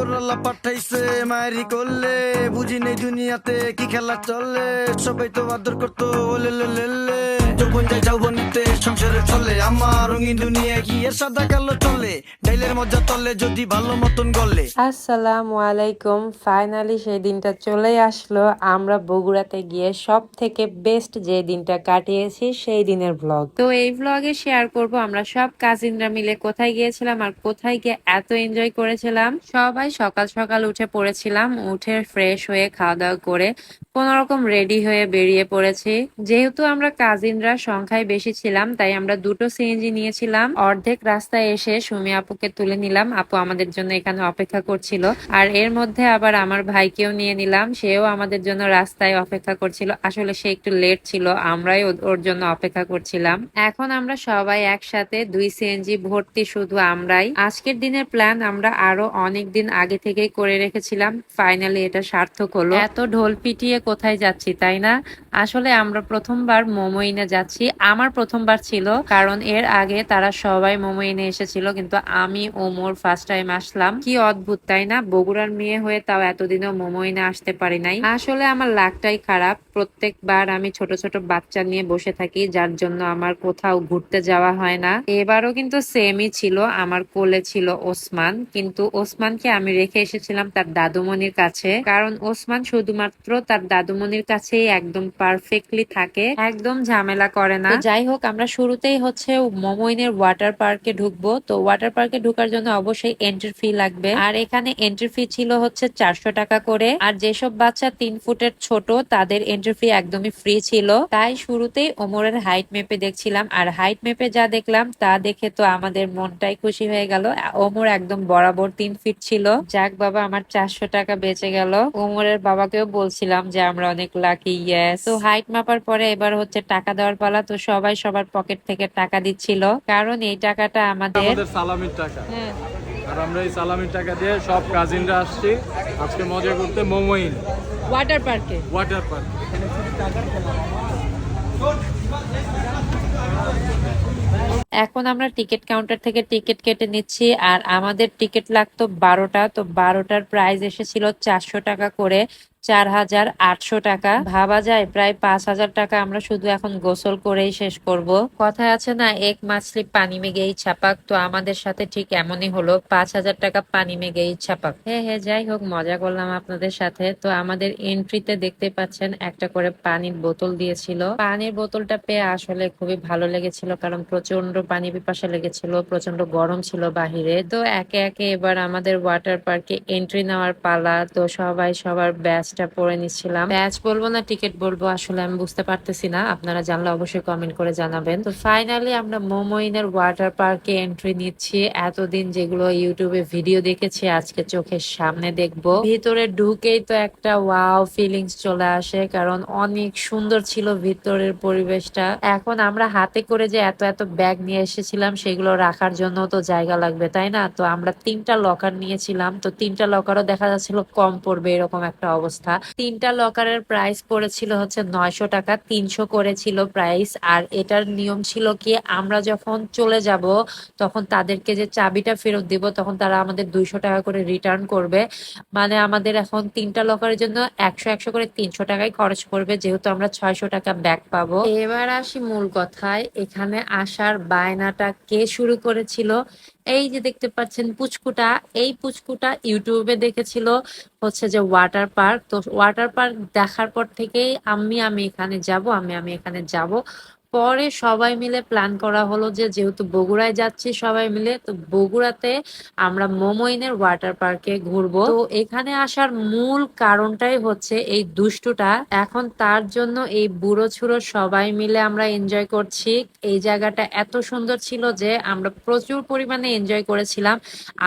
উপরাল্লা পাঠাইছে মায়েরি করলে, বুঝি নেই দুনিয়াতে কি খেলা চলে। সবাই তো আদর করতো, ওলে লে লে লে। যৌবন যাই যৌবনিতে সংসারে চলে, আমার রঙিন দুনিয়া কি এর সাদা কালো চলে? ডাইলের মজা তলে যদি ভালো মতন গলে। আসসালামু আলাইকুম। ফাইনালি সেই দিনটা চলে আসলো। আমরা বগুড়াতে গিয়ে সব থেকে বেস্ট যে দিনটা কাটিয়েছি সেই দিনের ব্লগ তো এই ব্লগে শেয়ার করব আমরা সব কাজিনরা মিলে কোথায় গিয়েছিলাম আর কোথায় গিয়ে এত এনজয় করেছিলাম। সবাই সকাল সকাল উঠে পড়েছিলাম, উঠে ফ্রেশ হয়ে খাওয়া দাওয়া করে কোন রকম রেডি হয়ে বেরিয়ে পড়েছি। যেহেতু আমরা কাজিনরা সংখ্যায় বেশি ছিলাম, তাই আমরা দুটো সিএনজি নিয়েছিলাম। অর্ধেক রাস্তায় এসে সুমি আপুকে তুলে নিলাম। আপু আমাদের জন্য এখানে অপেক্ষা করছিল। আর এর মধ্যে আবার আমার ভাইকেও নিয়ে নিলাম। সেও আমাদের জন্য রাস্তায় অপেক্ষা করছিল। আসলে সে একটু লেট ছিল। আমরাই ওর জন্য অপেক্ষা করছিলাম। এখন আমরা সবাই একসাথে দুই সিএনজি ভর্তি শুধু আমরাই। আজকের দিনের প্ল্যান আমরা আরও অনেক দিন আগে থেকেই করে রেখেছিলাম। ফাইনালি এটা সার্থক হলো। এত ঢোল পিটিয়ে কোথায় যাচ্ছি, তাই না? আসলে আমরা প্রথমবার মোমোইনে যাচ্ছি। আমার প্রথমবার ছিল, কারণ এর আগে তারা সবাই মোমোইনে এসেছিল, কিন্তু আমি ওমর ফার্স্ট টাইম আসলাম। কি অদ্ভুত, তাই না? বগুড়ার মেয়ে হয়ে তাও এতদিনও মোমোইনে আসতে পারি নাই। আসলে আমার লাকটাই খারাপ। প্রত্যেকবার আমি ছোট ছোট বাচ্চা নিয়ে বসে থাকি, যার জন্য আমার কোথাও ঘুরতে যাওয়া হয় না। এবারও কিন্তু সেমই ছিল, আমার কোলে ছিল ওসমান। কিন্তু ওসমানকে আমি রেখে এসেছিলাম তার দাদুমণির কাছে। কারণ ওসমান শুধুমাত্র তার দাদুমণির কাছেই একদম পারফেক্টলি থাকে, একদম ঝামেলা করে না। যাই হোক, আমরা শুরুতেই হচ্ছে মোমোইনের ওয়াটার পার্কে ঢুকবো। তো ওয়াটার পার্কে ঢোকার জন্য অবশ্যই এন্ট্রি ফি লাগবে। আর এখানে এন্ট্রি ফি ছিল হচ্ছে চারশো টাকা করে। আর যেসব বাচ্চা তিন ফুটের ছোট, তাদের এন্ট্রি ফি একদমই ফ্রি ছিল। তাই শুরুতেই ওমরের হাইট মেপে দেখছিলাম। আর হাইট মেপে যা দেখলাম, তা দেখে তো আমাদের মনটাই খুশি হয়ে গেল। ওমর একদম বরাবর তিন ফিট ছিল। যাক বাবা, আমার চারশো টাকা বেঁচে গেল। ওমরের বাবাকেও বলছিলাম যে, আমরা অনেক লাকি ইয়েস তো হাইট মাপার পরে এবার হচ্ছে টাকা দেওয়ার পালা। তো সবাই সবার পকেট থেকে টাকা দিচ্ছিল। কারণ এই টাকাটা আমাদের সালামির টাকা। হ্যাঁ। আর আমরা এই সালামির টাকা দিয়ে সব কাজিনরা আসছি। আজকে মজা করতে মোমোইন। ওয়াটার পার্কে ওয়াটার পার্ক এখন আমরা টিকিট কাউন্টার থেকে টিকিট কেটে নিচ্ছি আর আমাদের টিকিট লাগতো বারোটা তো বারোটার প্রাইস এসেছিল চারশো টাকা করে। চার হাজার আটশো টাকা। ভাবা যায়, প্রায় পাঁচ হাজার টাকা আমরা শুধু এখন গোসল করেই শেষ করব। কথায় আছে না, এক মাছলি পানি মেগেই ছাপাক, তো আমাদের সাথে ঠিক এমনই হলো, পাঁচ হাজার টাকা পানি মেগেই ছাপাক। হ্যাঁ হ্যাঁ যাই হোক, মজা করলাম আপনাদের সাথে। তো আমাদের এন্ট্রিতে দেখতে পাচ্ছেন, একটা করে পানির বোতল দিয়েছিল। পানির বোতলটা পেয়ে আসলে খুবই ভালো লেগেছিল, কারণ প্রচণ্ড পানি পিপাসা লেগেছিল প্রচণ্ড গরম ছিল বাহিরে। তো একে একে এবার আমাদের ওয়াটার পার্কে এন্ট্রি নেওয়ার পালা, তো সবাই সবার ব্যাচটা পরে নিচ্ছিলাম। ব্যাচ বলব না টিকিট বলব, আসলে আমি বুঝতে পারতেছি না। আপনারা জানলে অবশ্যই কমেন্ট করে জানাবেন। তো ফাইনালি আমরা মোমোইনের ওয়াটার পার্কে এন্ট্রি নিচ্ছি। এতদিন যেগুলো ইউটিউবে ভিডিও দেখেছি, আজকে চোখের সামনে দেখব। ভিতরে ঢুকেই তো একটা ওয়াও ফিলিংস চলে আসে, কারণ অনেক সুন্দর ছিল ভিতরের পরিবেশটা। এখন আমরা হাতে করে যে এত এত ব্যাগ নিয়ে এসেছিলাম, সেগুলো রাখার জন্য তো জায়গা লাগবে, তাই না? তো আমরা তিনটা লকার নিয়েছিলাম। তো তিনটা লকারও দেখা যাচ্ছিল কম পড়বে, এরকম একটা অবস্থা। তিনটা লকারের প্রাইস পড়েছিল হচ্ছে নয়শো টাকা, তিনশো করেছিল প্রাইস আর এটার নিয়ম ছিল কি, আমরা যখন চলে যাব, তখন তাদেরকে যে চাবিটা ফেরত দিব, তখন তারা আমাদের দুইশো টাকা করে রিটার্ন করবে। মানে আমাদের এখন তিনটা লকারের জন্য একশো একশো করে তিনশো টাকায় খরচ করবে যেহেতু আমরা ছয়শো টাকা ব্যাক পাবো। এবার আসি মূল কথায়, এখানে আসার বায়নাটা কে শুরু করেছিল? এই যে দেখতে পাচ্ছেন পুচকুটা, এই পুচকুটা ইউটিউবে দেখেছিল হচ্ছে যে ওয়াটার পার্ক তো ওয়াটার পার্ক দেখার পর থেকেই আমি আমি এখানে যাব আমি আমি এখানে যাব। পরে সবাই মিলে প্ল্যান করা হলো যে যেহেতু বগুড়ায় যাচ্ছি সবাই মিলে, তো বগুড়াতে আমরা মোমোইনের ওয়াটার পার্কে ঘুরবো। তো এখানে আসার মূল কারণটাই হচ্ছে এই দুষ্টুটা। এখন তার জন্য এই বুড়ো ছুড়ো সবাই মিলে আমরা এনজয় করছি। এই জায়গাটা এত সুন্দর ছিল যে আমরা প্রচুর পরিমাণে এনজয় করেছিলাম।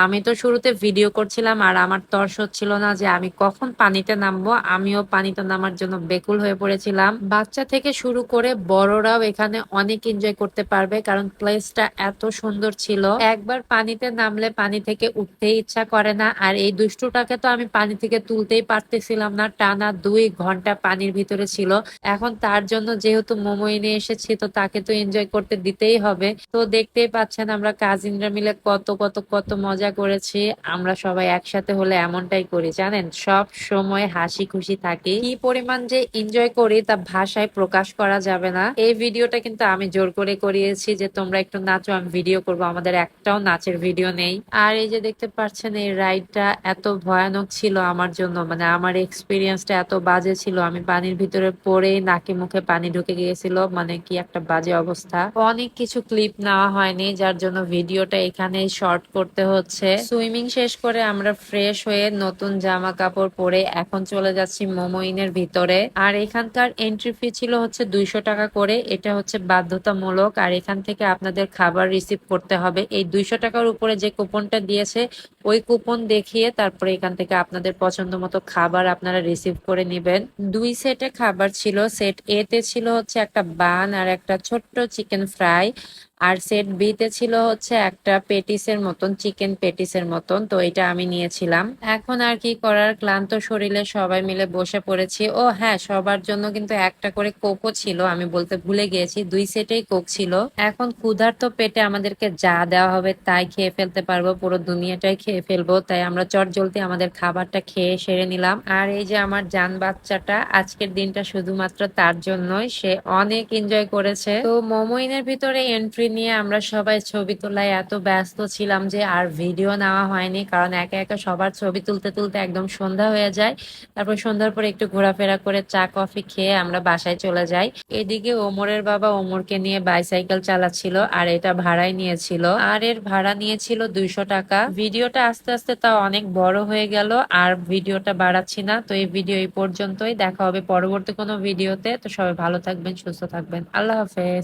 আমি তো শুরুতে ভিডিও করছিলাম আর আমার তর্স হচ্ছিল না যে আমি কখন পানিতে নামবো। আমিও পানিতে নামার জন্য বেকুল হয়ে পড়েছিলাম। বাচ্চা থেকে শুরু করে বড়রাও এখানে অনেক এনজয় করতে পারবে, কারণ প্লেসটা এত সুন্দর ছিল। একবার পানিতে নামলে পানি থেকে উঠতেই ইচ্ছা করে না, আর এই দুষ্টুটাকে তো আমি পানি থেকে তুলতেই পারতেছিলাম না। টানা দুই ঘণ্টা পানির ভিতরে ছিল। এখন তার জন্য যেহেতু মোমো এনে এসেছি, তো তাকে তো এনজয় করতে দিতেই হবে। তো দেখতেই পাচ্ছেন আমরা কাজিনরা মিলে কত কত কত মজা করেছি। আমরা সবাই একসাথে হলে এমনটাই করি, জানেন? সব সময় হাসি খুশি থাকি। কি পরিমাণ যে এনজয় করি তা ভাষায় প্রকাশ করা যাবে না। এই ভিডিওটা কিন্তু আমি জোর করে করিয়েছি যে তোমরা একটু নাচো, আমি ভিডিও করব। আমাদের একটাও নাচের ভিডিও নেই। আর এই যে দেখতে পাচ্ছেন, এই রাইডটা এত ভয়ানক ছিল আমার জন্য। মানে আমার এক্সপিরিয়েন্সটা এত বাজে ছিল। আমি পানির ভিতরে পড়ে নাকে মুখে পানি ঢুকে গিয়েছিল। মানে কি একটা বাজে অবস্থা। অনেক কিছু ক্লিপ নেওয়া হয়নি, যার জন্য ভিডিওটা এখানে শর্ট করতে হচ্ছে। সুইমিং শেষ করে আমরা ফ্রেশ হয়ে নতুন জামা কাপড় পরে এখন চলে যাচ্ছি মোমোইনের ভিতরে। আর এখানকার এন্ট্রি ফি ছিল হচ্ছে দুইশো টাকা করে। এটা হচ্ছে বাধ্যতামূলক আর এখান থেকে আপনাদের খাবার রিসিভ করতে হবে। এই দুইশো টাকার উপরে যে কুপনটা দিয়েছে, ওই কুপন দেখিয়ে তারপরে এখান থেকে আপনাদের পছন্দ মতো খাবার আপনারা রিসিভ করে নেবেন। দুই সেটে খাবার ছিল সেট এতে ছিল হচ্ছে একটা বান আর একটা ছোট্ট চিকেন ফ্রাই আর সেট বি তে ছিল হচ্ছে একটা পেটিসের মতন, চিকেন পেটিসের মতন, তো এটা আমি নিয়েছিলাম। এখন আর কি করার? ক্লান্ত শরীরে সবাই মিলে বসে পড়েছি। ও হ্যাঁ সবার জন্য কিন্তু একটা করে কোকও ছিল, আমি বলতে ভুলে গিয়েছি, দুই সেটেই কোক ছিল। এখন ক্ষুধার্ত পেটে আমাদেরকে যা দেওয়া হবে তাই খেয়ে ফেলতে পারব, পুরো দুনিয়াটাই খেয়ে ফেলব। তাই আমরা চট জলদি আমাদের খাবারটা খেয়ে সেরে নিলাম। আর এই যে আমার জান বাচ্চাটা, আজকের দিনটা শুধুমাত্র তার জন্যই, সে অনেক এনজয় করেছে। তো মোমোইনের ভিতরে এন্ট্রি নিয়ে আমরা সবাই ছবি তোলায় এত ব্যস্ত ছিলাম যে আর ভিডিও নেওয়া হয়নি, কারণ একা একা সবার ছবি তুলতে তুলতে একদম সন্ধ্যা হয়ে যায়। তারপর সন্ধ্যার পর একটু ঘোরাফেরা করে চা, কফি খেয়ে আমরা বাসায় চলে যাই। এদিকে ওমরের বাবা ওমরকে নিয়ে বাইসাইকেল চালাচ্ছিল আর এটা ভাড়ায় নিয়েছিল। আর এর ভাড়া নিয়েছিল দুইশো টাকা। ভিডিওটা আস্তে আস্তে তাও অনেক বড় হয়ে গেল, আর ভিডিওটা বাড়াচ্ছি না। তো এই ভিডিও এই পর্যন্তই। দেখা হবে পরবর্তী কোনো ভিডিওতে তো সবাই ভালো থাকবেন, সুস্থ থাকবেন। আল্লাহ হাফেজ।